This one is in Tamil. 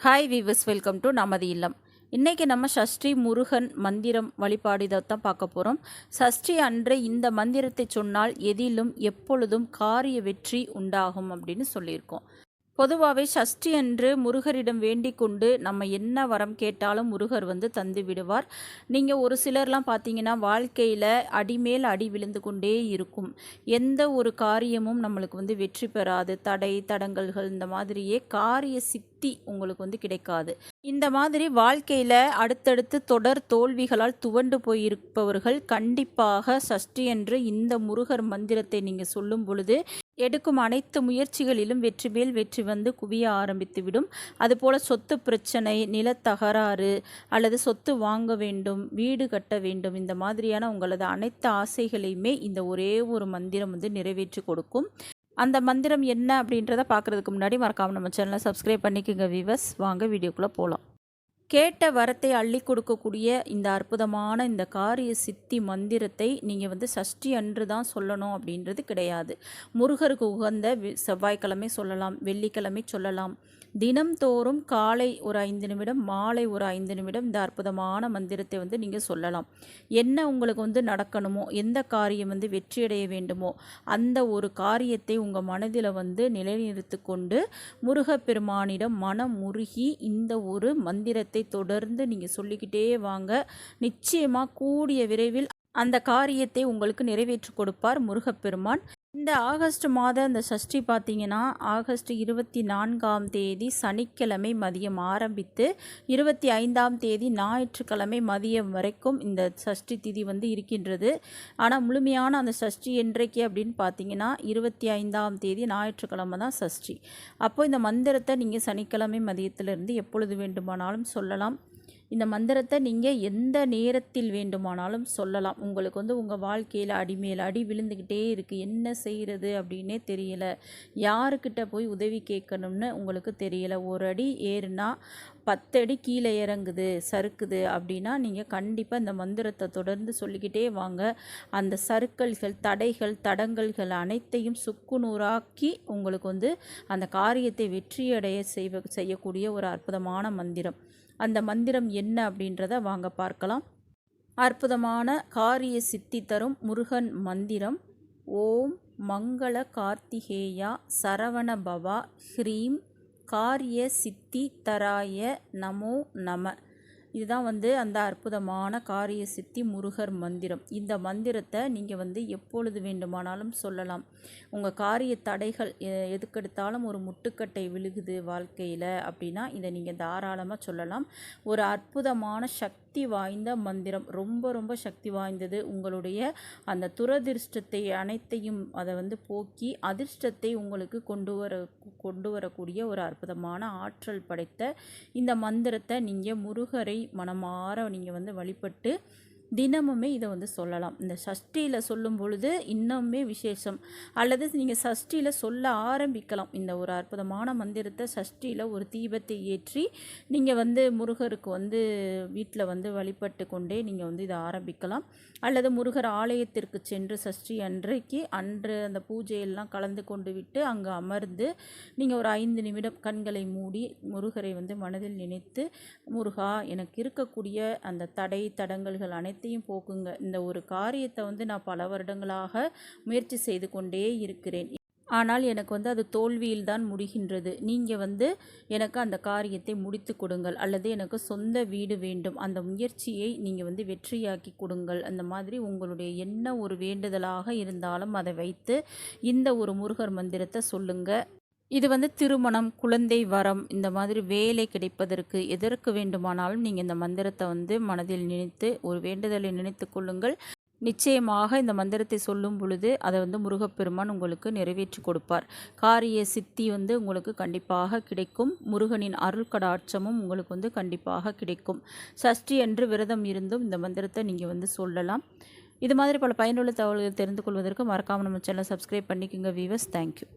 ஹாய் வீவர்ஸ் வெல்கம் டு நமது இல்லம் இன்றைக்கி நம்ம சஷ்டி முருகன் மந்திரம் வழிபாடு தான் பார்க்க போகிறோம் சஷ்டி அன்று இந்த மந்திரத்தை சொன்னால் எதிலும் எப்பொழுதும் காரிய வெற்றி உண்டாகும் அப்படின்னு சொல்லியிருக்கோம். பொதுவாகவே சஷ்டி என்று முருகரிடம் வேண்டிக் கொண்டு நம்ம என்ன வரம் கேட்டாலும் முருகர் வந்து தந்து விடுவார். நீங்கள் ஒரு சிலர்லாம் பார்த்தீங்கன்னா வாழ்க்கையில் அடிமேல் அடி விழுந்து கொண்டே இருக்கும். எந்த ஒரு காரியமும் நம்மளுக்கு வந்து வெற்றி பெறாது. தடை தடங்கல்கள் இந்த மாதிரியே காரிய சித்தி உங்களுக்கு வந்து கிடைக்காது. இந்த மாதிரி வாழ்க்கையில் அடுத்தடுத்து தொடர் தோல்விகளால் துவண்டு போயிருப்பவர்கள் கண்டிப்பாக சஷ்டி என்று இந்த முருகர் மந்திரத்தை நீங்கள் சொல்லும் பொழுது எடுக்கும் அனைத்து முயற்சிகளிலும் வெற்றி மேல் வெற்றி வந்து குவிய ஆரம்பித்துவிடும். அதுபோல் சொத்து பிரச்சனை நிலத்தகராறு அல்லது சொத்து வாங்க வேண்டும் வீடு கட்ட வேண்டும் இந்த மாதிரியான உங்களது அனைத்து ஆசைகளையுமே இந்த ஒரே ஒரு மந்திரம் வந்து நிறைவேற்றி கொடுக்கும். அந்த மந்திரம் என்ன அப்படின்றத பார்க்குறதுக்கு முன்னாடி மறக்காமல் நம்ம சேனலை சப்ஸ்கிரைப் பண்ணிக்கோங்க விவஸ் வாங்க வீடியோக்குள்ளே போகலாம் கேட்ட வரத்தை அள்ளி கொடுக்கக்கூடிய இந்த அற்புதமான இந்த காரிய சித்தி மந்திரத்தை நீங்கள் வந்து சஷ்டி அன்று தான் சொல்லணும் அப்படின்றது கிடையாது. முருகருக்கு உகந்த செவ்வாய்க்கிழமை சொல்லலாம் வெள்ளிக்கிழமை சொல்லலாம். தினம்தோறும் காலை ஒரு ஐந்து நிமிடம் மாலை ஒரு ஐந்து நிமிடம் இந்த அற்புதமான மந்திரத்தை வந்து நீங்கள் சொல்லலாம். என்ன உங்களுக்கு வந்து நடக்கணுமோ எந்த காரியம் வந்து வெற்றியடைய வேண்டுமோ அந்த ஒரு காரியத்தை உங்கள் மனதில் வந்து நிலைநிறுத்து கொண்டு முருகப்பெருமானிடம் மனம் முருகி இந்த ஒரு மந்திரத்தை தொடர்ந்து நீங்கள் சொல்லிக்கிட்டே வாங்க. நிச்சயமாக கூடிய விரைவில் அந்த காரியத்தை உங்களுக்கு நிறைவேற்றி கொடுப்பார் முருகப்பெருமான். இந்த ஆகஸ்ட் மாத இந்த சஷ்டி பார்த்தீங்கன்னா ஆகஸ்ட் இருபத்தி நான்காம் தேதி சனிக்கிழமை மதியம் ஆரம்பித்து இருபத்தி ஐந்தாம் தேதி ஞாயிற்றுக்கிழமை மதியம் வரைக்கும் இந்த சஷ்டி திதி வந்து இருக்கின்றது. ஆனால் முழுமையான அந்த சஷ்டி என்றைக்கு அப்படின்னு பார்த்தீங்கன்னா இருபத்தி ஐந்தாம் தேதி ஞாயிற்றுக்கிழமை தான் சஷ்டி. அப்போ இந்த மந்திரத்தை நீங்கள் சனிக்கிழமை மதியத்திலிருந்து எப்பொழுது வேண்டுமானாலும் சொல்லலாம். இந்த மந்திரத்தை நீங்கள் எந்த நேரத்தில் வேண்டுமானாலும் சொல்லலாம். உங்களுக்கு வந்து உங்கள் வாழ்க்கையில் அடிமேல் அடி விழுந்துக்கிட்டே இருக்குது என்ன செய்கிறது அப்படின்னே தெரியலை. யாருக்கிட்ட போய் உதவி கேட்கணும்னு உங்களுக்கு தெரியலை. ஒரு அடி ஏறுனா பத்தடி கீழே இறங்குது சறுக்குது அப்படின்னா நீங்கள் கண்டிப்பாக இந்த மந்திரத்தை தொடர்ந்து சொல்லிக்கிட்டே வாங்க. அந்த சறுக்கல்கள் தடைகள் தடங்கல்கள் அனைத்தையும் சுக்குநூறாக்கி உங்களுக்கு வந்து அந்த காரியத்தை வெற்றியடைய செய்வ செய்யக்கூடிய ஒரு அற்புதமான மந்திரம். அந்த மந்திரம் என்ன அப்படின்றத வாங்க பார்க்கலாம். அற்புதமான காரிய சித்தி தரும் முருகன் மந்திரம். ஓம் மங்கள கார்த்திகேயா சரவண பவா ஹ்ரீம் காரிய சித்தி தராய நமோ நம. இதுதான் வந்து அந்த அற்புதமான காரிய சித்தி முருகர் மந்திரம். இந்த மந்திரத்தை நீங்கள் வந்து எப்பொழுது வேண்டுமானாலும் சொல்லலாம். உங்கள் காரிய தடைகள் எதுக்கெடுத்தாலும் ஒரு முட்டுக்கட்டை விழுகுது வாழ்க்கையில் அப்படின்னா இதை நீங்கள் தாராளமாக சொல்லலாம். ஒரு அற்புதமான சக்தி சக்தி வாய்ந்த மந்திரம். ரொம்ப ரொம்ப சக்தி வாய்ந்தது. உங்களுடைய அந்த துரதிர்ஷ்டத்தை அனைத்தையும் அதை வந்து போக்கி அதிர்ஷ்டத்தை உங்களுக்கு கொண்டு வர கொண்டு வரக்கூடிய ஒரு அற்புதமான ஆற்றல் படைத்த இந்த மந்திரத்தை நீங்கள் முருகரை மனமாற நீங்கள் வந்து வழிபட்டு தினமுமே இதை வந்து சொல்லலாம். இந்த சஷ்டியில் சொல்லும் பொழுது இன்னுமே விசேஷம். அல்லது நீங்கள் சஷ்டியில் சொல்ல ஆரம்பிக்கலாம். இந்த ஒரு அற்புதமான மந்திரத்தை சஷ்டியில் ஒரு தீபத்தை ஏற்றி நீங்கள் வந்து முருகருக்கு வந்து வீட்டில் வந்து வழிபட்டு கொண்டே நீங்கள் வந்து இதை ஆரம்பிக்கலாம். அல்லது முருகர் ஆலயத்திற்கு சென்று சஷ்டி அன்றைக்கு அன்று அந்த பூஜையெல்லாம் கலந்து கொண்டு விட்டு அங்கே அமர்ந்து நீங்கள் ஒரு ஐந்து நிமிடம் கண்களை மூடி முருகரை வந்து மனதில் நினைத்து முருகா எனக்கு இருக்கக்கூடிய அந்த தடை தடங்கல்கள் அனைத்து அனைத்தையும் போக்குங்க. இந்த ஒரு காரியத்தை வந்து நான் பல வருடங்களாக முயற்சி செய்து கொண்டே இருக்கிறேன். ஆனால் எனக்கு வந்து அது தோல்வியில் தான் முடிகின்றது. நீங்கள் வந்து எனக்கு அந்த காரியத்தை முடித்து கொடுங்கள். அல்லது எனக்கு சொந்த வீடு வேண்டும். அந்த முயற்சியை நீங்கள் வந்து வெற்றியாக்கி கொடுங்கள். அந்த மாதிரி உங்களுடைய என்ன ஒரு வேண்டுதலாக இருந்தாலும் அதை வைத்து இந்த ஒரு முருகர் மந்திரத்தை சொல்லுங்கள் இது வந்து திருமணம் குழந்தை வரம் இந்த மாதிரி வேலை கிடைப்பதற்கு எதற்கு வேண்டுமானாலும் நீங்கள் இந்த மந்திரத்தை வந்து மனதில் நினைத்து ஒரு வேண்டுதலை நினைத்து கொள்ளுங்கள். நிச்சயமாக இந்த மந்திரத்தை சொல்லும் பொழுது அதை வந்து முருகப்பெருமான் உங்களுக்கு நிறைவேற்றி கொடுப்பார். காரிய சித்தி வந்து உங்களுக்கு கண்டிப்பாக கிடைக்கும். முருகனின் அருள் கடாட்சமும் உங்களுக்கு வந்து கண்டிப்பாக கிடைக்கும். சஷ்டி என்று விரதம் இருந்தும் இந்த மந்திரத்தை நீங்கள் வந்து சொல்லலாம். இது மாதிரி பல பயனுள்ள தகவல்கள் தெரிந்து கொள்வதற்கு மறக்காமல் நம்ம சேனல் சப்ஸ்கிரைப் பண்ணிக்கோங்க வீவர்ஸ் தேங்க்யூ